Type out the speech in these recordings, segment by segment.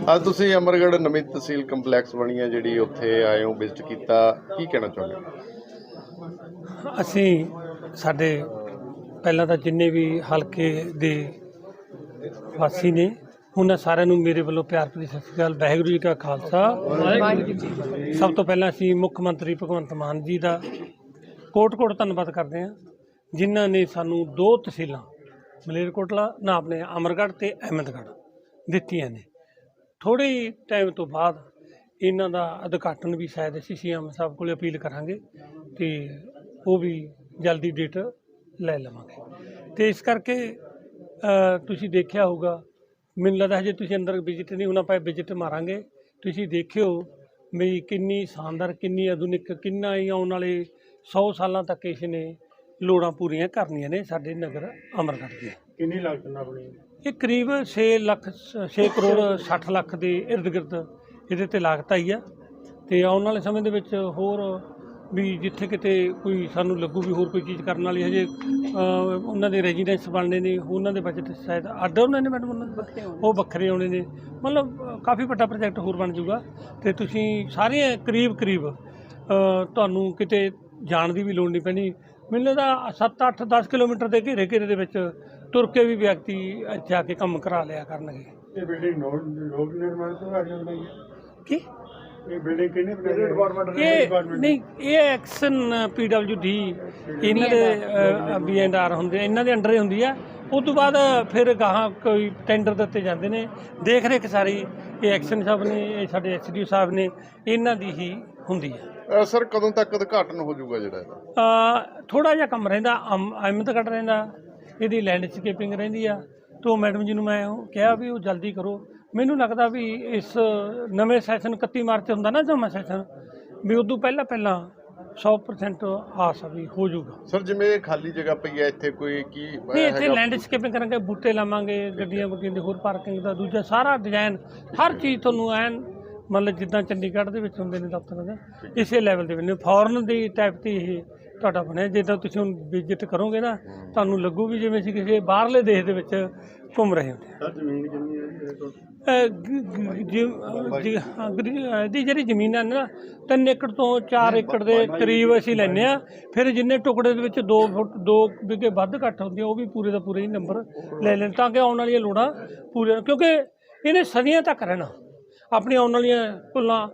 ਅੱਜ ਤੁਸੀਂ ਅਮਰਗੜ੍ਹ ਨਵੀਂ ਤਹਿਸੀਲ ਕੰਪਲੈਕਸ ਬਣੀ ਹੈ, ਜਿਹੜੀ ਉੱਥੇ ਆਏ ਹੋ, ਵਿਜ਼ਿਟ ਕੀਤਾ। ਕੀ ਕਹਿਣਾ ਚਾਹੁੰਦੇ ਹੋ? ਅਸੀਂ ਸਾਡੇ ਪਹਿਲਾਂ ਤਾਂ ਜਿੰਨੇ ਵੀ ਹਲਕੇ ਦੇ ਵਾਸੀ ਨੇ, ਉਹਨਾਂ ਸਾਰਿਆਂ ਨੂੰ ਮੇਰੇ ਵੱਲੋਂ ਪਿਆਰ ਭਰੀ ਸਤਿ ਸ਼੍ਰੀ ਅਕਾਲ। ਵਾਹਿਗੁਰੂ ਜੀ ਕਾ ਖਾਲਸਾ। ਸਭ ਤੋਂ ਪਹਿਲਾਂ ਅਸੀਂ ਮੁੱਖ ਮੰਤਰੀ ਭਗਵੰਤ ਮਾਨ ਜੀ ਦਾ ਕੋਟ-ਕੋਟ ਧੰਨਵਾਦ ਕਰਦੇ ਹਾਂ, ਜਿਨ੍ਹਾਂ ਨੇ ਸਾਨੂੰ ਦੋ ਤਹਿਸੀਲਾਂ, ਮਲੇਰਕੋਟਲਾ, ਨਾ ਆਪਣੇ ਅਮਰਗੜ੍ਹ ਤੇ ਅਹਿਮਦਗੜ੍ਹ ਦਿੱਤੀਆਂ ਨੇ। ਥੋੜੇ ਟਾਈਮ ਤੋਂ ਬਾਅਦ ਇਹਨਾਂ ਦਾ ਉਦਘਾਟਨ ਵੀ ਸ਼ਾਇਦ ਅਸੀਂ ਸੀਐਮ ਸਾਹਿਬ ਕੋਲੇ ਅਪੀਲ ਕਰਾਂਗੇ ਤੇ ਉਹ ਵੀ ਜਲਦੀ ਡੇਟ ਲੈ ਲਵਾਂਗੇ। ਤੇ ਇਸ ਕਰਕੇ ਤੁਸੀਂ ਦੇਖਿਆ ਹੋਊਗਾ, ਮੈਨੂੰ ਲੱਗਦਾ ਹਜੇ ਤੁਸੀਂ ਅੰਦਰ ਵਿਜ਼ਿਟ ਨਹੀਂ, ਹੋਣਾ ਪਏ ਵਿਜ਼ਿਟ ਮਾਰਾਂਗੇ। ਤੁਸੀਂ ਦੇਖਿਓ ਵੀ ਕਿੰਨੀ ਸ਼ਾਨਦਾਰ, ਕਿੰਨੀ ਆਧੁਨਿਕ, ਕਿੰਨਾ ਹੀ ਆਉਣ ਵਾਲੇ 100 ਸਾਲਾਂ ਤੱਕ ਇਸ ਨੇ ਲੋੜਾਂ ਪੂਰੀਆਂ ਕਰਨੀਆਂ ਨੇ ਸਾਡੇ ਨਗਰ ਅਮਰਗੜ੍ਹ ਦੀਆਂ। ਕਿੰਨੀ ਲਾਗਤ ਨਾਲ ਬਣੀ ਇਹ ਕਰੀਬ 6 ਲੱਖ 6 ਕਰੋੜ 60 ਲੱਖ ਦੇ ਇਰਦ ਗਿਰਦ ਇਹਦੇ ਤੇ ਲਾਗਤ ਆਈ ਆ। ਤੇ ਆਉਣ ਵਾਲੇ ਸਮੇਂ ਦੇ ਵਿੱਚ ਹੋਰ ਵੀ ਜਿੱਥੇ ਕਿਤੇ ਕੋਈ ਸਾਨੂੰ ਲੱਗੂ ਵੀ ਹੋਰ ਕੋਈ ਚੀਜ਼ ਕਰਨ ਵਾਲੀ ਹਜੇ ਉਹਨਾਂ ਦੇ ਰੈਜ਼ੀਡੈਂਸ ਬਣਨੇ ਨੇ ਉਹਨਾਂ ਦੇ ਬਜਟ ਸ਼ਾਇਦ ਅੱਡ ਉਹਨਾਂ ਨੇ ਮੈਡਮ ਉਹਨਾਂ ਦੇ। ਉਹ ਵੱਖਰੇ ਆਉਣੇ ਨੇ। ਮਤਲਬ ਕਾਫੀ ਵੱਡਾ ਪ੍ਰੋਜੈਕਟ ਹੋਰ ਬਣ ਜਾਊਗਾ। ਤੇ ਤੁਸੀਂ ਸਾਰੇ ਕਰੀਬ ਕਰੀਬ ਤੁਹਾਨੂੰ ਕਿਤੇ ਜਾਣ ਦੀ ਵੀ ਲੋੜ ਨਹੀਂ ਪੈਣੀ। ਮੈਨੂੰ ਲੱਗਦਾ 7 8 10 ਕਿਲੋਮੀਟਰ ਦੇ ਘੇਰੇ ਘੇਰੇ ਦੇ ਵਿੱਚ ਤੁਰ ਕੇ ਵੀ ਵਿਅਕਤੀ ਇੱਥੇ ਆ ਕੇ ਕੰਮ ਕਰਾ ਲਿਆ ਕਰਨਗੇ। ਇਹ ਬਿਲਡਿੰਗ ਲੋਕ ਨਿਰਮਾਣ ਤੋਂ ਆ ਰਹੀ ਹੈ ਕੀ? ਇਹ ਬਿਲਡਿੰਗ ਕਿਹਨੇ ਬਣਾਈ ਡਿਪਾਰਟਮੈਂਟ ਇਹ ਨਹੀਂ ਇਹ ਐਕਸ਼ਨ ਪੀਡਬਲਯੂਡੀ ਇਹਨਾਂ ਦੇ ਬੀ ਐਂਡ ਆਰ ਹੁੰਦੇ ਇਹਨਾਂ ਦੇ ਅੰਡਰ ਹੀ ਹੁੰਦੀ ਆ। ਉਸ ਤੋਂ ਬਾਅਦ ਫਿਰ ਗਾਹਾਂ ਕੋਈ ਟੈਂਡਰ ਦਿੱਤੇ ਜਾਂਦੇ ਨੇ। ਦੇਖ ਰੇਖ ਸਾਰੀ ਇਹ ਐਕਸ਼ਨ ਸਾਹਿਬ ਨੇ ਇਹ ਸਾਡੇ ਐਸਡੀਓ ਸਾਹਿਬ ਨੇ ਇਹਨਾਂ ਦੀ ਹੀ ਹੁੰਦੀ ਆ। ਸਰ ਕਦੋਂ ਤੱਕ ਉਦਘਾਟਨ ਹੋ ਜਾਊਗਾ ਜਿਹੜਾ ਇਹਦਾ? ਥੋੜਾ ਜਿਹਾ ਕੰਮ ਰਹਿੰਦਾ ਅਹਿਮਦਗੜ੍ਹ ਰਹਿੰਦਾ। ਇਹਦੀ ਲੈਂਡਸਕੇਪਿੰਗ ਰਹਿੰਦੀ ਆ। ਤੋਂ ਮੈਡਮ ਜੀ ਨੂੰ ਮੈਂ ਉਹ ਕਿਹਾ ਵੀ ਉਹ ਜਲਦੀ ਕਰੋ। ਮੈਨੂੰ ਲੱਗਦਾ ਵੀ ਇਸ ਨਵੇਂ ਸੈਸ਼ਨ 31 ਮਾਰਚ ਹੁੰਦਾ ਨਾ ਨਵਾਂ ਸੈਸ਼ਨ ਵੀ ਉਦੋਂ ਪਹਿਲਾਂ ਪਹਿਲਾਂ 100% ਆਸ ਆ ਵੀ ਹੋ ਜਾਊਗਾ। ਸਰ ਜਿਵੇਂ ਇਹ ਖਾਲੀ ਜਗ੍ਹਾ ਪਈ ਹੈ ਇੱਥੇ ਕੋਈ ਕੀ ਨਹੀਂ ਇੱਥੇ? ਲੈਂਡਸਕੇਪਿੰਗ ਕਰਾਂਗੇ ਬੂਟੇ ਲਾਵਾਂਗੇ ਗੱਡੀਆਂ ਗੁੱਡੀਆਂ ਦੇ ਹੋਰ ਪਾਰਕਿੰਗ ਦਾ ਦੂਜਾ ਸਾਰਾ ਡਿਜ਼ਾਈਨ ਹਰ ਚੀਜ਼ ਤੁਹਾਨੂੰ ਐਨ ਮਤਲਬ ਜਿੱਦਾਂ ਚੰਡੀਗੜ੍ਹ ਦੇ ਵਿੱਚ ਹੁੰਦੇ ਨੇ ਦਫ਼ਤਰਾਂ ਦੇ ਇਸੇ ਲੈਵਲ ਦੇ ਨੇ। ਫੋਰਨ ਦੀ ਟਾਈਪ ਤੇ ਇਹ ਤੁਹਾਡਾ ਬਣਿਆ। ਜਿੱਦਾਂ ਤੁਸੀਂ ਹੁਣ ਵਿਜ਼ਿਟ ਕਰੋਗੇ ਨਾ ਤੁਹਾਨੂੰ ਲੱਗੂ ਵੀ ਜਿਵੇਂ ਅਸੀਂ ਕਿਸੇ ਬਾਹਰਲੇ ਦੇਸ਼ ਦੇ ਵਿੱਚ ਘੁੰਮ ਰਹੇ ਹੁੰਦੇ ਸਰ ਜ਼ਮੀਨ ਕਿੰਨੀ ਹੈ ਇਹ ਤੋਂ ਅਹ ਗ- ਗ- ਜੀ- ਜੀ- ਹਾਂ, ਗਰੀ- ਅਹ ਇਹਦੀ ਜਿਹੜੀ ਜ਼ਮੀਨ ਹੈ ਨਾ 3 ਏਕੜ ਤੋਂ 4 ਏਕੜ ਦੇ ਕਰੀਬ ਅਸੀਂ ਲੈਂਦੇ ਆ ਫਿਰ ਜਿੰਨੇ ਟੁਕੜੇ ਦੇ ਵਿੱਚ 2 ਫੁੱਟ 2 ਵਿਗੇ ਵੱਧ ਘੱਟ ਹੁੰਦੀਆਂ ਉਹ ਵੀ ਪੂਰੇ ਦਾ ਪੂਰੇ ਹੀ ਨੰਬਰ ਲੈ ਲੈਣ ਤਾਂ ਕਿ ਆਉਣ ਵਾਲੀਆਂ ਲੋੜਾਂ ਪੂਰੀਆਂ ਕਿਉਂਕਿ ਇਹਨੇ ਸਦੀਆਂ ਤੱਕ ਰਹਿਣਾ। ਆਪਣੀ ਆਉਣ ਵਾਲੀਆਂ ਕੁੱਲਾਂ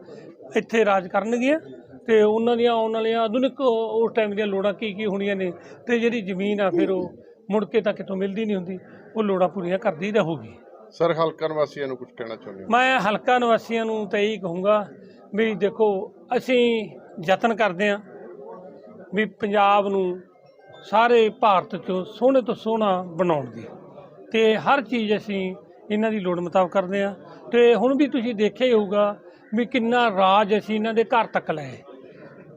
ਇੱਥੇ ਰਾਜ ਕਰਨਗੀਆਂ। ਤੇ ਉਹਨਾਂ ਦੀਆਂ ਆਉਣ ਵਾਲੀਆਂ ਆਧੁਨਿਕ ਉਸ ਟਾਈਮ ਦੀਆਂ ਲੋੜਾਂ ਕੀ ਕੀ ਹੋਣੀਆਂ ਨੇ ਤੇ ਜਿਹੜੀ ਜ਼ਮੀਨ ਆ ਫਿਰ ਉਹ ਮੁੜ ਕੇ ਤਾਂ ਕਿਤੋਂ ਮਿਲਦੀ ਨਹੀਂ ਹੁੰਦੀ ਉਹ ਲੋੜਾਂ ਪੂਰੀਆਂ ਕਰਦੀ ਰਹੂਗੀ। ਸਰ ਹਲਕਾ ਨਿਵਾਸੀਆਂ ਨੂੰ ਕੁਝ ਕਹਿਣਾ ਚਾਹੁੰਦੇ ਹੋ? ਮੈਂ ਹਲਕਾ ਨਿਵਾਸੀਆਂ ਨੂੰ ਤਾਂ ਇਹੀ ਕਹੂੰਗਾ ਵੀ ਦੇਖੋ ਅਸੀਂ ਯਤਨ ਕਰਦੇ ਹਾਂ ਵੀ ਪੰਜਾਬ ਨੂੰ ਸਾਰੇ ਭਾਰਤ 'ਚੋਂ ਸੋਹਣੇ ਤੋਂ ਸੋਹਣਾ ਬਣਾਉਣ ਦੀ ਤੇ ਹਰ ਚੀਜ਼ ਅਸੀਂ ਇਹਨਾਂ ਦੀ ਲੋੜ ਮੁਤਾਬਕ ਕਰਦੇ ਹਾਂ ਤੇ ਹੁਣ ਵੀ ਤੁਸੀਂ ਦੇਖਿਆ ਹੀ ਹੋਊਗਾ ਵੀ ਕਿੰਨਾ ਰਾਜ ਅਸੀਂ ਇਹਨਾਂ ਦੇ ਘਰ ਤੱਕ ਲਏ।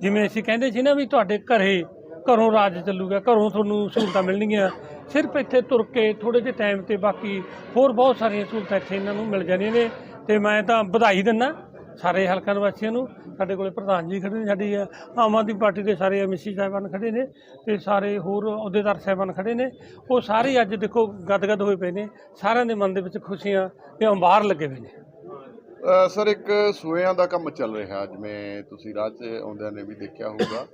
ਜਿਵੇਂ ਅਸੀਂ ਕਹਿੰਦੇ ਸੀ ਨਾ ਵੀ ਤੁਹਾਡੇ ਘਰੇ ਘਰੋਂ ਰਾਜ ਚੱਲੂਗਾ, ਘਰੋਂ ਤੁਹਾਨੂੰ ਸਹੂਲਤਾਂ ਮਿਲਣਗੀਆਂ। ਸਿਰਫ ਇੱਥੇ ਤੁਰ ਕੇ ਥੋੜੇ ਜਿਹੇ ਟਾਈਮ ਤੇ ਬਾਕੀ ਹੋਰ ਬਹੁਤ ਸਾਰੀਆਂ ਸਹੂਲਤਾਂ ਇੱਥੇ ਇਹਨਾਂ ਨੂੰ ਮਿਲ ਜਾਂਦੀਆਂ ਨੇ। ਤੇ ਮੈਂ ਤਾਂ ਵਧਾਈ ਦਿੰਦਾ ਸਾਰੇ ਹਲਕਾ ਨਿਵਾਸੀਆਂ ਨੂੰ। ਸਾਡੇ ਕੋਲੇ ਪ੍ਰਧਾਨ ਜੀ ਖੜੇ ਨੇ, ਸਾਡੀ ਆਮ ਆਦਮੀ ਪਾਰਟੀ ਦੇ ਸਾਰੇ ਐਮਸੀ ਸਾਹਿਬਾਨ ਖੜੇ ਨੇ ਤੇ ਸਾਰੇ ਹੋਰ ਅਹੁਦੇਦਾਰ ਸਾਹਿਬਾਨ ਖੜੇ ਨੇ। ਉਹ ਸਾਰੇ ਅੱਜ ਦੇਖੋ ਗਦਗਦ ਹੋਏ ਪਏ ਨੇ, ਸਾਰਿਆਂ ਦੇ ਮਨ ਦੇ ਵਿੱਚ ਖੁਸ਼ੀਆਂ ਤੇ ਅੰਬਾਰ ਲੱਗੇ ਹੋਏ ਨੇ। ਸਰ ਇੱਕ ਸੂਇਆਂ ਦਾ ਕੰਮ ਚੱਲ ਰਿਹਾ ਜਿਵੇਂ ਤੁਸੀਂ ਰਾਹ 'ਚ ਆਉਂਦਿਆਂ ਨੇ ਵੀ ਦੇਖਿਆ ਹੋਊਗਾ।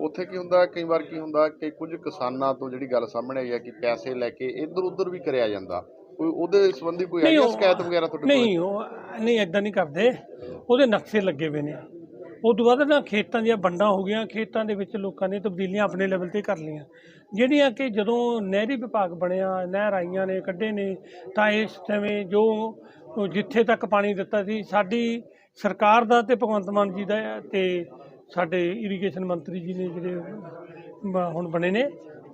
ਉੱਥੇ ਕੀ ਹੁੰਦਾ ਕਈ ਵਾਰ ਕੀ ਹੁੰਦਾ ਕਿ ਕੁਝ ਕਿਸਾਨਾਂ ਤੋਂ ਜਿਹੜੀ ਗੱਲ ਸਾਹਮਣੇ ਆਈ ਹੈ ਕਿ ਪੈਸੇ ਲੈ ਕੇ ਇੱਧਰ ਉੱਧਰ ਵੀ ਕਰਿਆ ਜਾਂਦਾ। ਕੋਈ ਉਹਦੇ ਸੰਬੰਧੀ ਕੋਈ ਆਈ ਸ਼ਿਕਾਇਤ ਵਗੈਰਾ ਤੁਹਾਡੇ ਕੋਲ? ਨਹੀਂ ਉਹ ਨਹੀਂ ਇਦਾਂ ਨਹੀਂ ਕਰਦੇ। ਉਹਦੇ ਨਕਸ਼ੇ ਲੱਗੇ ਹੋਏ ਨੇ। ਉਹ ਤੋਂ ਬਾਅਦ ਨਾ ਖੇਤਾਂ ਦੀਆਂ ਵੰਡਾਂ ਹੋ ਗਈਆਂ। ਖੇਤਾਂ ਦੇ ਵਿੱਚ ਲੋਕਾਂ ਨੇ ਤਬਦੀਲੀਆਂ ਆਪਣੇ ਲੈਵਲ ਤੇ ਕਰ ਲਈਆਂ। ਜਿਹੜੀਆਂ ਕਿ ਜਦੋਂ ਨਹਿਰੀ ਵਿਭਾਗ ਬਣਿਆ ਨਹਿਰ ਆਈਆਂ ਨੇ ਕੱਢੇ ਨੇ ਤਾਂ ਇਸ ਸਮੇਂ ਜੋ ਉਹ ਜਿੱਥੇ ਤੱਕ ਪਾਣੀ ਦਿੱਤਾ ਸੀ, ਸਾਡੀ ਸਰਕਾਰ ਦਾ ਤੇ ਭਗਵੰਤ ਮਾਨ ਜੀ ਦਾ ਤੇ ਸਾਡੇ ਇਰੀਗੇਸ਼ਨ ਮੰਤਰੀ ਜੀ ਨੇ ਜਿਹੜੇ ਹੁਣ ਬਣੇ ਨੇ,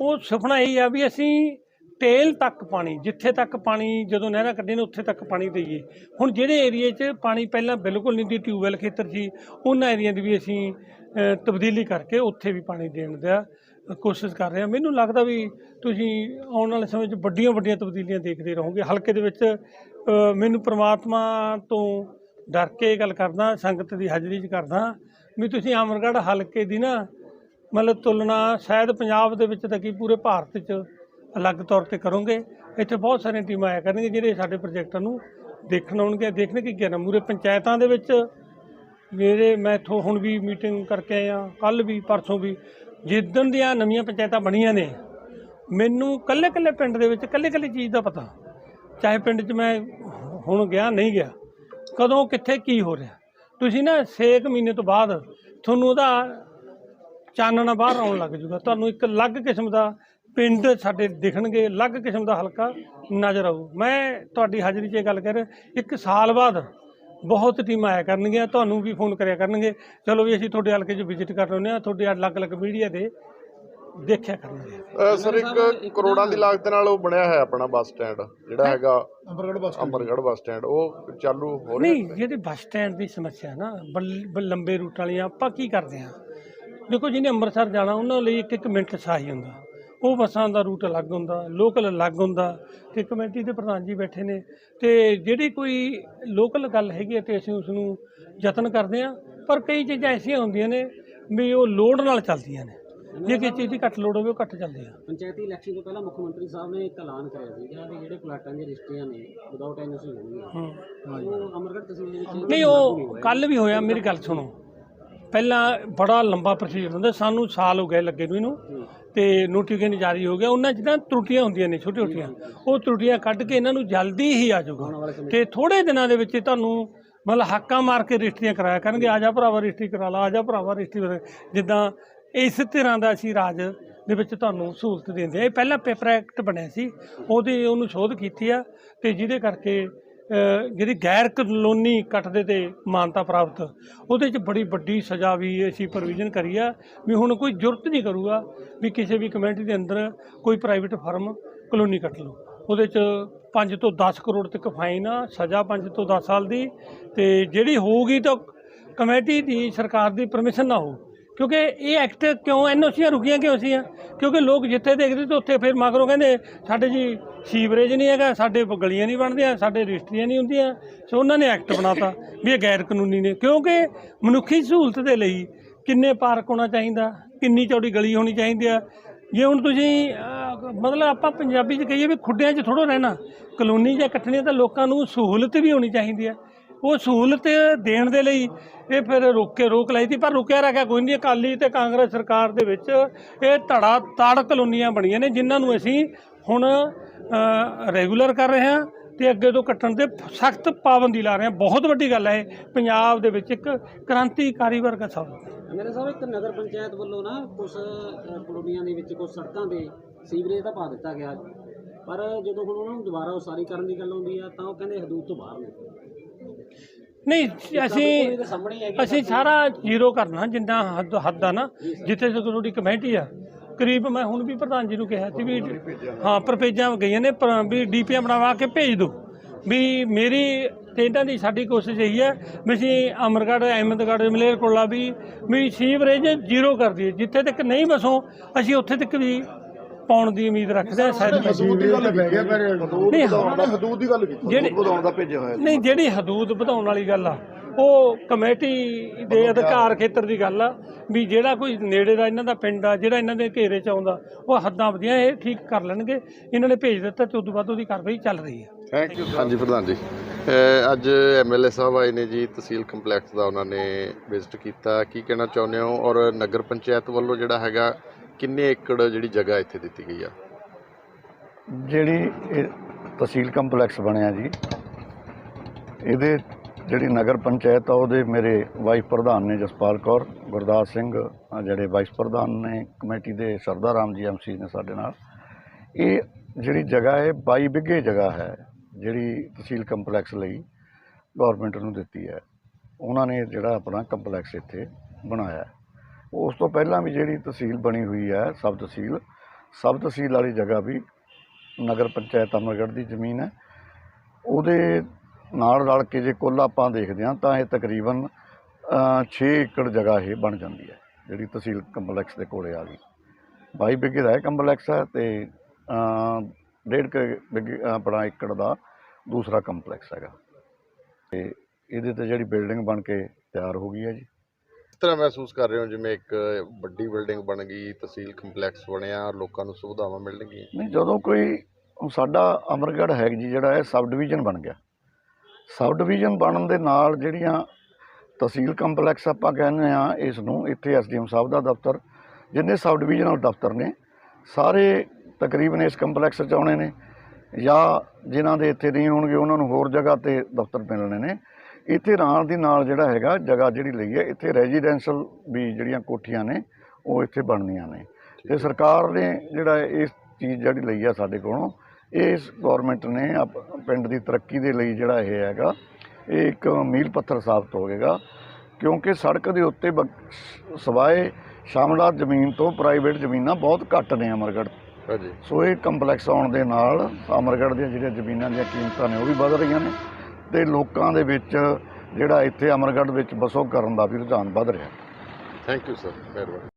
ਉਹ ਸੁਪਨਾ ਇਹ ਆ ਵੀ ਅਸੀਂ ਟੇਲ ਤੱਕ ਪਾਣੀ, ਜਿੱਥੇ ਤੱਕ ਪਾਣੀ ਜਦੋਂ ਨਹਿਰਾਂ ਕੱਢੀਆਂ ਨੇ, ਉੱਥੇ ਤੱਕ ਪਾਣੀ ਦੇਈਏ। ਹੁਣ ਜਿਹੜੇ ਏਰੀਏ 'ਚ ਪਾਣੀ ਪਹਿਲਾਂ ਬਿਲਕੁਲ ਨਹੀਂ ਦੀ ਟਿਊਬਵੈਲ ਖੇਤਰ ਸੀ, ਉਹਨਾਂ ਏਰੀਆ ਦੀ ਵੀ ਅਸੀਂ ਤਬਦੀਲੀ ਕਰਕੇ ਉੱਥੇ ਵੀ ਪਾਣੀ ਦੇਣ ਦਾ ਕੋਸ਼ਿਸ਼ ਕਰ ਰਹੇ ਹਾਂ। ਮੈਨੂੰ ਲੱਗਦਾ ਵੀ ਤੁਸੀਂ ਆਉਣ ਵਾਲੇ ਸਮੇਂ 'ਚ ਵੱਡੀਆਂ ਵੱਡੀਆਂ ਤਬਦੀਲੀਆਂ ਦੇਖਦੇ ਰਹੋਗੇ। ਹਲਕੇ ਦੇ ਵਿੱਚ ਮੈਨੂੰ ਪ੍ਰਮਾਤਮਾ ਤੋਂ ਡਰ ਕੇ ਇਹ ਗੱਲ ਕਰਦਾ, ਸੰਗਤ ਦੀ ਹਾਜ਼ਰੀ 'ਚ ਕਰਦਾ ਵੀ ਤੁਸੀਂ ਅਮਰਗੜ੍ਹ ਹਲਕੇ ਦੀ ਨਾ ਮਤਲਬ ਤੁਲਨਾ ਸ਼ਾਇਦ ਪੰਜਾਬ ਦੇ ਵਿੱਚ ਤਾਂ ਕੀ ਪੂਰੇ ਭਾਰਤ 'ਚ ਅਲੱਗ ਤੌਰ ਤੇ ਕਰੋਗੇ। ਇੱਥੇ ਬਹੁਤ ਸਾਰੀਆਂ ਟੀਮਾਂ ਆਇਆ ਕਰਨਗੀਆਂ ਜਿਹੜੇ ਸਾਡੇ ਪ੍ਰੋਜੈਕਟਾਂ ਨੂੰ ਦੇਖਣ ਆਉਣਗੇ ਦੇਖਣ ਕੀ ਕਹਿਣਾ? ਮੂਰੇ ਪੰਚਾਇਤਾਂ ਦੇ ਵਿੱਚ ਮੇਰੇ, ਮੈਂ ਇੱਥੋਂ ਹੁਣ ਵੀ ਮੀਟਿੰਗ ਕਰਕੇ ਆਇਆ ਕੱਲ ਵੀ, ਪਰਸੋਂ ਵੀ। ਜਿੱਦਣ ਦੀਆਂ ਨਵੀਆਂ ਪੰਚਾਇਤਾਂ ਬਣੀਆਂ ਨੇ, ਮੈਨੂੰ ਕੱਲੇ ਕੱਲੇ ਪਿੰਡ ਦੇ ਵਿੱਚ ਕੱਲੇ ਕੱਲੇ ਚੀਜ਼ ਦਾ ਪਤਾ। ਚਾਹੇ ਪਿੰਡ 'ਚ ਮੈਂ ਹੁਣ ਗਿਆ, ਨਹੀਂ ਗਿਆ, ਕਦੋਂ, ਕਿੱਥੇ, ਕੀ ਹੋ ਰਿਹਾ। ਤੁਸੀਂ ਨਾ 6 ਮਹੀਨੇ ਤੋਂ ਬਾਅਦ ਤੁਹਾਨੂੰ ਉਹਦਾ ਚਾਨਣਾ ਬਾਹਰ ਆਉਣ ਲੱਗ ਜੂਗਾ ਤੁਹਾਨੂੰ ਇੱਕ ਅਲੱਗ ਕਿਸਮ ਦਾ ਪਿੰਡ ਸਾਡੇ ਦਿਖਣਗੇ, ਅਲੱਗ ਕਿਸਮ ਦਾ ਹਲਕਾ ਨਜ਼ਰ ਆਊ। ਮੈਂ ਤੁਹਾਡੀ ਹਾਜ਼ਰੀ 'ਚ ਇਹ ਗੱਲ ਕਰ ਰਿਹਾ, ਇੱਕ ਸਾਲ ਬਾਅਦ ਬਹੁਤ ਟੀਮਾਂ ਆਇਆ ਕਰਨਗੀਆਂ ਤੁਹਾਨੂੰ ਵੀ ਫੋਨ ਕਰਿਆ ਕਰਨਗੇ। ਚਲੋ ਵੀ ਅਸੀਂ ਤੁਹਾਡੇ ਹਲਕੇ 'ਚ ਵਿਜ਼ਿਟ ਕਰ ਰਹੇ ਹਾਂ ਤੁਹਾਡੇ ਅਲੱਗ-ਅਲੱਗ ਮੀਡੀਆ ਦੇ ਦੇਖਿਆ ਕਰਨਗੇ। ਸਰ ਇੱਕ ਕਰੋੜਾਂ ਦੀ ਲਾਗਤ ਨਾਲ ਉਹ ਬਣਿਆ ਹੈ ਆਪਣਾ ਬੱਸ ਸਟੈਂਡ ਜਿਹੜਾ ਹੈਗਾ ਅੰਬਰਗੜ੍ਹ ਬੱਸ ਅੰਬਰਗੜ੍ਹ ਬੱਸ ਸਟੈਂਡ ਉਹ ਚਾਲੂ ਹੋ ਰਿਹਾ ਨਹੀਂ ਜਿਹੜੇ ਬੱਸ ਸਟੈਂਡ ਦੀ ਸਮੱਸਿਆ ਨਾ ਲੰਬੇ ਰੂਟਾਂ ਵਾਲੀਆਂ ਆਪਾਂ ਕੀ ਕਰਦੇ ਹਾਂ? ਦੇਖੋ ਜਿਹਨੇ ਅੰਮ੍ਰਿਤਸਰ ਜਾਣਾ ਉਹਨਾਂ ਲਈ ਇੱਕ ਇੱਕ ਮਿੰਟ ਸਹਾਈ ਹੁੰਦਾ। ਉਹ ਬੱਸਾਂ ਦਾ ਰੂਟ ਅਲੱਗ ਹੁੰਦਾ ਲੋਕਲ ਅਲੱਗ ਹੁੰਦਾ ਤੇ ਕਮੇਟੀ ਦੇ ਪ੍ਰਧਾਨ ਜੀ ਬੈਠੇ ਨੇ ਤੇ ਜਿਹੜੀ ਕੋਈ ਲੋਕਲ ਗੱਲ ਹੈਗੀ ਹੈ ਤੇ ਅਸੀਂ ਉਸ ਨੂੰ ਯਤਨ ਕਰਦੇ ਹਾਂ ਪਰ ਕਈ ਚੀਜ਼ਾਂ ਐਸੀਆਂ ਹੁੰਦੀਆਂ ਨੇ ਵੀ ਉਹ ਲੋਡ ਨਾਲ ਚੱਲਦੀਆਂ ਨੇ। ਜੇ ਕਿਸੇ ਚੀਜ਼ ਦੀ ਘੱਟ ਲੋਡ ਹੋਵੇ ਉਹ ਘੱਟ ਚੱਲਦੀ ਆ। ਪੰਚਾਇਤੀ ਇਲੈਕਸ਼ਨ ਤੋਂ ਪਹਿਲਾਂ ਮੁੱਖ ਮੰਤਰੀ ਸਾਹਿਬ ਨੇ ਇੱਕ ਐਲਾਨ ਕਰਿਆ ਸੀਗਾ ਕਿ ਜਿਹੜੇ ਪਲਾਟਾਂ ਦੀਆਂ ਰਜਿਸਟਰੀਆਂ ਨੇ ਵਿਦਆਊਟ ਐਨਓਸੀ ਹੋਣਗੀਆਂ। ਹੂੰ। ਉਹ ਅਮਰਗੜ੍ਹ ਤਹਿਸੀਲ ਦੇ ਵਿੱਚ ਨਹੀਂ ਉਹ ਕੱਲ ਵੀ ਹੋਇਆ ਮੇਰੀ ਗੱਲ ਸੁਣੋ। ਪਹਿਲਾਂ ਬੜਾ ਲੰਬਾ ਪ੍ਰੋਸੀਜਰ ਹੁੰਦਾ ਸਾਨੂੰ ਸਾਲ ਹੋ ਗਏ ਲੱਗੇ ਨੂੰ ਇਹਨੂੰ ਤੇ ਨੋਟੀਫਿਕੇਸ਼ਨ ਜਾਰੀ ਹੋ ਗਿਆ ਉਹਨਾਂ 'ਚ ਨਾ ਤਰੁੱਟੀਆਂ ਹੁੰਦੀਆਂ ਨੇ ਛੋਟੀਆਂ ਛੋਟੀਆਂ ਉਹ ਤਰੁੱਟੀਆਂ ਕੱਢ ਕੇ ਇਹਨਾਂ ਨੂੰ ਜਲਦੀ ਹੀ ਆ ਜਾਊਗਾ। ਤੇ ਥੋੜੇ ਦਿਨਾਂ ਦੇ ਵਿੱਚ ਹੀ ਤੁਹਾਨੂੰ ਮਤਲਬ ਹਾਕਾਂ ਮਾਰ ਕੇ ਰਜਿਸਟਰੀਆਂ ਕਰਾਇਆ ਕਰਨਗੇ ਆ ਜਾ ਭਰਾਵਾ ਰਜਿਸਟਰੀ ਕਰਾ ਲਾ ਆ ਜਾ ਭਰਾਵਾ ਰਜਿਸਟਰੀ ਜਿੱਦਾਂ ਇਸ ਤਰ੍ਹਾਂ ਦਾ ਅਸੀਂ ਰਾਜ ਦੇ ਵਿੱਚ ਤੁਹਾਨੂੰ ਸਹੂਲਤ ਦਿੰਦੇ ਆ ਇਹ ਪਹਿਲਾਂ ਪੇਪਰ ਐਕਟ ਬਣਿਆ ਸੀ ਉਹਦੀ ਉਹਨੂੰ ਸ਼ੋਧ ਕੀਤੀ ਆ ਤੇ ਜਿਹਦੇ ਕਰਕੇ ਜਿਹੜੀ ਗੈਰ ਕਾਨੂੰਨੀ ਕੱਟਦੇ ਤੇ ਮਾਨਤਾ ਪ੍ਰਾਪਤ, ਉਹਦੇ 'ਚ ਬੜੀ ਵੱਡੀ ਸਜ਼ਾ ਵੀ ਅਸੀਂ ਪ੍ਰੋਵੀਜ਼ਨ ਕਰੀ ਆ, ਵੀ ਹੁਣ ਕੋਈ ਜ਼ਰੂਰਤ ਨਹੀਂ ਕਰੂਗਾ ਵੀ ਕਿਸੇ ਵੀ ਕਮੇਟੀ ਦੇ ਅੰਦਰ ਕੋਈ ਪ੍ਰਾਈਵੇਟ ਫਰਮ ਕਲੋਨੀ ਕੱਟ ਲਓ ਉਹਦੇ 'ਚ 5 ਤੋਂ 10 ਕਰੋੜ ਤੱਕ ਫਾਈਨ ਆ, ਸਜ਼ਾ 5 ਤੋਂ 10 ਸਾਲ ਦੀ ਤੇ ਜਿਹੜੀ ਹੋਊਗੀ ਤਾਂ ਕਮੇਟੀ ਦੀ ਸਰਕਾਰ ਦੀ ਪਰਮਿਸ਼ਨ ਨਾ ਹੋਊ। ਕਿਉਂਕਿ ਇਹ ਐਕਟ ਕਿਉਂ ਐਨਓਸੀਆਂ ਰੁਕੀਆਂ ਕਿਉਂ ਸੀਆਂ? ਕਿਉਂਕਿ ਲੋਕ ਜਿੱਥੇ ਦੇਖਦੇ ਤੇ ਉੱਥੇ ਫਿਰ ਮਗਰੋਂ ਕਹਿੰਦੇ, ਸਾਡੇ ਜੀ ਸੀਵਰੇਜ ਨਹੀਂ ਹੈਗਾ, ਸਾਡੇ ਗਲੀਆਂ ਨਹੀਂ ਬਣਦੀਆਂ, ਸਾਡੇ ਰਜਿਸਟਰੀਆਂ ਨਹੀਂ ਹੁੰਦੀਆਂ। ਸੋ ਉਹਨਾਂ ਨੇ ਐਕਟ ਬਣਾਤਾ ਵੀ ਇਹ ਗੈਰ ਕਾਨੂੰਨੀ ਨੇ। ਕਿਉਂਕਿ ਮਨੁੱਖੀ ਸਹੂਲਤ ਦੇ ਲਈ ਕਿੰਨੇ ਪਾਰਕ ਹੋਣਾ ਚਾਹੀਦਾ, ਕਿੰਨੀ ਚੌੜੀ ਗਲੀ ਹੋਣੀ ਚਾਹੀਦੀ ਆ। ਜੇ ਹੁਣ ਤੁਸੀਂ ਮਤਲਬ ਆਪਾਂ ਪੰਜਾਬੀ 'ਚ ਕਹੀਏ ਵੀ ਖੁੱਡਿਆਂ 'ਚ ਥੋੜੋ ਰਹਿਣਾ, ਕਲੋਨੀ ਜਾਂ ਕੱਟਣੀ ਤਾਂ ਲੋਕਾਂ ਨੂੰ ਸਹੂਲਤ ਵੀ ਹੋਣੀ ਚਾਹੀਦੀ ਹੈ ਉਹ ਸਹੂਲਤ ਦੇਣ ਦੇ ਲਈ ਇਹ ਫਿਰ ਰੋਕ ਕੇ ਰੋਕ ਲਈ ਸੀ, ਪਰ ਰੁਕਿਆ ਰੱਖਿਆ ਕੋਈ ਨਹੀਂ, ਅਕਾਲੀ ਤੇ ਕਾਂਗਰਸ ਸਰਕਾਰ ਦੇ ਵਿੱਚ ਇਹ ਧੜਾ ਤਾੜ ਕਲੋਨੀਆਂ ਬਣੀਆਂ ਨੇ, ਜਿਨ੍ਹਾਂ ਨੂੰ ਅਸੀਂ ਹੁਣ ਰੈਗੂਲਰ ਕਰ ਰਹੇ ਹਾਂ ਤੇ ਅੱਗੇ ਤੋਂ ਕੱਟਣ ਤੇ ਸਖਤ ਪਾਬੰਦੀ ਲਾ ਰਹੇ ਹਾਂ। ਬਹੁਤ ਵੱਡੀ ਗੱਲ ਹੈ ਇਹ। ਪੰਜਾਬ ਦੇ ਵਿੱਚ ਇੱਕ ਕ੍ਰਾਂਤੀਕਾਰੀ ਵਰਗਾ ਸਭ। ਮੇਰੇ ਸਾਹਿਬ ਇੱਕ ਨਗਰ ਪੰਚਾਇਤ ਵੱਲੋਂ ਨਾ ਕੁਝ ਕਲੋਨੀਆਂ ਦੇ ਵਿੱਚ ਕੁਝ ਸੜਕਾਂ ਦੇ ਸੀਵਰੇਜ ਦਾ ਪਾ ਦਿੱਤਾ ਗਿਆ। ਪਰ ਜਦੋਂ ਹੁਣ ਉਹਨਾਂ ਨੂੰ ਦੁਬਾਰਾ ਉਸਾਰੀ ਕਰਨ ਦੀ ਗੱਲ ਆਉਂਦੀ ਆ, ਤਾਂ ਉਹ ਕਹਿੰਦੇ ਹਦੂਦ ਤੋਂ ਬਾਹਰ ਨੇ। ਨਹੀਂ ਅਸੀਂ ਅਸੀਂ ਸਾਰਾ ਜ਼ੀਰੋ ਕਰਨਾ ਜਿੰਨਾ ਹੱਦ ਹੱਦ ਆ ਨਾ ਜਿੱਥੇ ਤੱਕ ਤੁਹਾਡੀ ਕਮੇਟੀ ਆ। ਕਰੀਬ ਮੈਂ ਹੁਣ ਵੀ ਪ੍ਰਧਾਨ ਜੀ ਨੂੰ ਕਿਹਾ ਸੀ ਵੀ ਹਾਂ ਪਰ ਭੇਜਾਂ। ਗਈਆਂ ਨੇ ਪਰ ਵੀ ਡੀਪੀਆਂ ਬਣਵਾ ਕੇ ਭੇਜ ਦਿਓ ਵੀ ਮੇਰੀ ਤੇ ਇਹਨਾਂ ਦੀ ਸਾਡੀ ਕੋਸ਼ਿਸ਼ ਇਹੀ ਹੈ ਵੀ ਅਸੀਂ ਅਮਰਗੜ੍ਹ ਅਹਿਮਦਗੜ੍ਹ ਮਲੇਰਕੋਟਲਾ ਵੀ ਵੀ ਸੀਵਰੇਜ ਜ਼ੀਰੋ ਕਰ ਦਈਏ। ਜਿੱਥੇ ਤੱਕ ਨਹੀਂ ਬਸੋ ਅਸੀਂ ਉੱਥੇ ਤੱਕ ਵੀ ਪਾਉਣ ਦੀ ਉਮੀਦ ਰੱਖਦੇ ਹਾਂ ਸ਼ਾਇਦ ਹਦੂਦ ਦੀ ਗੱਲ ਪੈ ਗਿਆ ਪਰ ਹਦੂਦ ਨਹੀਂ, ਵਧਾਉਣ ਦਾ ਹਦੂਦ ਦੀ ਗੱਲ ਕੀਤੀ ਵਧਾਉਣ ਦਾ ਭੇਜਿਆ ਹੋਇਆ ਨਹੀਂ ਜਿਹੜੀ ਹਦੂਦ ਵਧਾਉਣ ਵਾਲੀ ਗੱਲ ਆ ਉਹ ਕਮੇਟੀ ਦੇ ਅਧਿਕਾਰ ਖੇਤਰ ਦੀ ਗੱਲ ਆ ਵੀ ਜਿਹੜਾ ਕੋਈ ਨੇੜੇ ਦਾ ਇਹਨਾਂ ਦਾ ਪਿੰਡ ਆ ਜਿਹੜਾ ਇਹਨਾਂ ਦੇ ਘੇਰੇ 'ਚ ਆਉਂਦਾ ਉਹ ਹੱਦਾਂ ਵਧੀਆਂ ਇਹ ਠੀਕ ਕਰ ਲੈਣਗੇ। ਇਹਨਾਂ ਨੇ ਭੇਜ ਦਿੱਤਾ ਤੇ ਉਦੋਂ ਬਾਅਦ ਉਹਦੀ ਕਾਰਵਾਈ ਚੱਲ ਰਹੀ ਹੈ ਥੈਂਕ ਯੂ ਹਾਂਜੀ ਪ੍ਰਧਾਨ ਜੀ। ਅੱਜ ਐਮਐਲਏ ਸਾਹਿਬ ਆਏ ਨੇ ਜੀ ਤਹਿਸੀਲ ਕੰਪਲੈਕਸ ਦਾ ਉਹਨਾਂ ਨੇ ਵਿਜ਼ਿਟ ਕੀਤਾ। ਕੀ ਕਹਿਣਾ ਚਾਹੁੰਦੇ ਹੋ? ਔਰ ਨਗਰ ਪੰਚਾਇਤ ਵੱਲੋਂ ਜਿਹੜਾ ਹੈਗਾ ਕਿੰਨੇ ਏਕੜ ਜਿਹੜੀ ਜਗ੍ਹਾ ਇੱਥੇ ਦਿੱਤੀ ਗਈ ਆ? ਜਿਹੜੀ ਇਹ ਤਹਿਸੀਲ ਕੰਪਲੈਕਸ ਬਣਿਆ ਜੀ, ਇਹਦੇ ਜਿਹੜੀ ਨਗਰ ਪੰਚਾਇਤ ਆ, ਉਹਦੇ ਮੇਰੇ ਵਾਈਸ ਪ੍ਰਧਾਨ ਨੇ ਜਸਪਾਲ ਕੌਰ, ਗੁਰਦਾਸ ਸਿੰਘ, ਆ ਜਿਹੜੇ ਵਾਈਸ ਪ੍ਰਧਾਨ ਨੇ, ਕਮੇਟੀ ਦੇ ਸਰਦਾ ਰਾਮ ਜੀ ਐਮਸੀ ਨੇ ਸਾਡੇ ਨਾਲ। ਇਹ ਜਿਹੜੀ ਜਗ੍ਹਾ ਹੈ 22 ਬਿੱਗੇ ਜਗ੍ਹਾ ਹੈ, ਜਿਹੜੀ ਤਹਿਸੀਲ ਕੰਪਲੈਕਸ ਲਈ ਗਵਰਨਮੈਂਟ ਨੂੰ ਦਿੱਤੀ ਹੈ। ਉਹਨਾਂ ਨੇ ਜਿਹੜਾ ਆਪਣਾ ਕੰਪਲੈਕਸ ਇੱਥੇ ਬਣਾਇਆ। ਉਸ ਤੋਂ ਪਹਿਲਾਂ ਵੀ ਜਿਹੜੀ ਤਹਿਸੀਲ ਬਣੀ ਹੋਈ ਹੈ, ਸਬ ਤਹਿਸੀਲ ਸਬ ਤਹਿਸੀਲ ਵਾਲੀ ਜਗ੍ਹਾ ਵੀ ਨਗਰ ਪੰਚਾਇਤ ਅਮਰਗੜ੍ਹ ਦੀ ਜ਼ਮੀਨ ਹੈ। ਉਹਦੇ ਨਾਲ ਰਲ ਕੇ ਜੇ ਕੁੱਲ ਆਪਾਂ ਦੇਖਦੇ ਹਾਂ, ਤਾਂ ਇਹ ਤਕਰੀਬਨ 6 ਏਕੜ ਜਗ੍ਹਾ ਇਹ ਬਣ ਜਾਂਦੀ ਹੈ, ਜਿਹੜੀ ਤਹਿਸੀਲ ਕੰਪਲੈਕਸ ਦੇ ਕੋਲੇ ਆ ਗਈ। 22 ਬਿੱਗੇ ਦਾ ਇਹ ਕੰਪਲੈਕਸ ਹੈ ਤੇ ਡੇਢ ਕੁ ਆਪਣਾ ਏਕੜ ਦਾ ਦੂਸਰਾ ਕੰਪਲੈਕਸ ਹੈਗਾ। ਤੇ ਇਹਦੇ ਤੇ ਜਿਹੜੀ ਬਿਲਡਿੰਗ ਬਣ ਕੇ ਤਿਆਰ ਹੋ ਗਈ ਹੈ ਜੀ। ਤਰ੍ਹਾਂ ਮਹਿਸੂਸ ਕਰ ਰਹੇ ਹੋ? ਜਿਵੇਂ ਇੱਕ ਵੱਡੀ ਬਿਲਡਿੰਗ ਬਣ ਗਈ, ਤਹਿਸੀਲ ਕੰਪਲੈਕਸ ਬਣਿਆ, ਲੋਕਾਂ ਨੂੰ ਸੁਵਿਧਾਵਾਂ ਮਿਲਣਗੀਆਂ ਨਹੀਂ, ਜਦੋਂ ਕੋਈ ਸਾਡਾ ਅਮਰਗੜ੍ਹ ਹੈ ਜੀ, ਜਿਹੜਾ ਹੈ ਸਬ ਡਿਵੀਜ਼ਨ ਬਣ ਗਿਆ। ਸਬ ਡਿਵੀਜ਼ਨ ਬਣਨ ਦੇ ਨਾਲ ਜਿਹੜੀਆਂ ਤਹਿਸੀਲ ਕੰਪਲੈਕਸ ਆਪਾਂ ਕਹਿੰਦੇ ਆ ਇਸ ਨੂੰ ਇੱਥੇ ਐਸਡੀਐਮ ਸਾਹਿਬ ਦਾ ਦਫ਼ਤਰ, ਜਿੰਨੇ ਸਬ ਡਿਵੀਜ਼ਨਲ ਦਫ਼ਤਰ ਨੇ, ਸਾਰੇ ਤਕਰੀਬਨ ਇਸ ਕੰਪਲੈਕਸ 'ਚ ਆਉਣੇ ਨੇ ਜਾਂ ਜਿਨ੍ਹਾਂ ਦੇ ਇੱਥੇ ਨਹੀਂ ਹੋਣਗੇ, ਉਹਨਾਂ ਨੂੰ ਹੋਰ ਜਗ੍ਹਾ ਤੇ ਦਫ਼ਤਰ ਮਿਲਣੇ ਨੇ। ਇੱਥੇ ਨਾਲ ਦੀ ਨਾਲ ਜਿਹੜਾ ਹੈਗਾ ਜਗ੍ਹਾ ਜਿਹੜੀ ਲਈ ਹੈ ਇੱਥੇ ਰੈਜ਼ੀਡੈਂਸ਼ੀਅਲ ਵੀ ਜਿਹੜੀਆਂ ਕੋਠੀਆਂ ਨੇ ਉਹ ਇੱਥੇ ਬਣਨੀਆਂ ਨੇ। ਤੇ ਸਰਕਾਰ ਨੇ ਜਿਹੜਾ ਇਸ ਚੀਜ਼ ਜਿਹੜੀ ਲਈ ਆ ਸਾਡੇ ਕੋਲੋਂ ਇਸ ਗਵਰਨਮੈਂਟ ਨੇ ਪਿੰਡ ਦੀ ਤਰੱਕੀ ਦੇ ਲਈ ਜਿਹੜਾ ਇਹ ਹੈਗਾ ਇਹ ਇੱਕ ਮੀਲ ਪੱਥਰ ਸਾਬਤ ਹੋਵੇਗਾ ਕਿਉਂਕਿ ਸੜਕ ਦੇ ਉੱਤੇ ਸਵਾਏ ਸ਼ਾਮਲਾਤ ਜ਼ਮੀਨ ਤੋਂ ਪ੍ਰਾਈਵੇਟ ਜ਼ਮੀਨਾਂ ਬਹੁਤ ਘੱਟ ਨੇ ਅਮਰਗੜ੍ਹ। ਹਾਂਜੀ। ਸੋ ਇਹ ਕੰਪਲੈਕਸ ਆਉਣ ਦੇ ਨਾਲ ਅਮਰਗੜ੍ਹ ਦੀਆਂ ਜਿਹੜੀਆਂ ਜ਼ਮੀਨਾਂ ਦੀਆਂ ਕੀਮਤਾਂ ਨੇ ਉਹ ਵੀ ਵਧ ਰਹੀਆਂ ਨੇ। ਤੇ ਲੋਕਾਂ ਦੇ ਵਿੱਚ ਜਿਹੜਾ ਇੱਥੇ ਅਮਰਗੜ੍ਹ ਵਿੱਚ ਬਸੋ ਕਰਨ ਦਾ ਵੀ ਰੁਝਾਨ ਵੱਧ ਰਿਹਾ। ਥੈਂਕ ਯੂ ਸਰ ਮਿਹਰਬਾਨੀ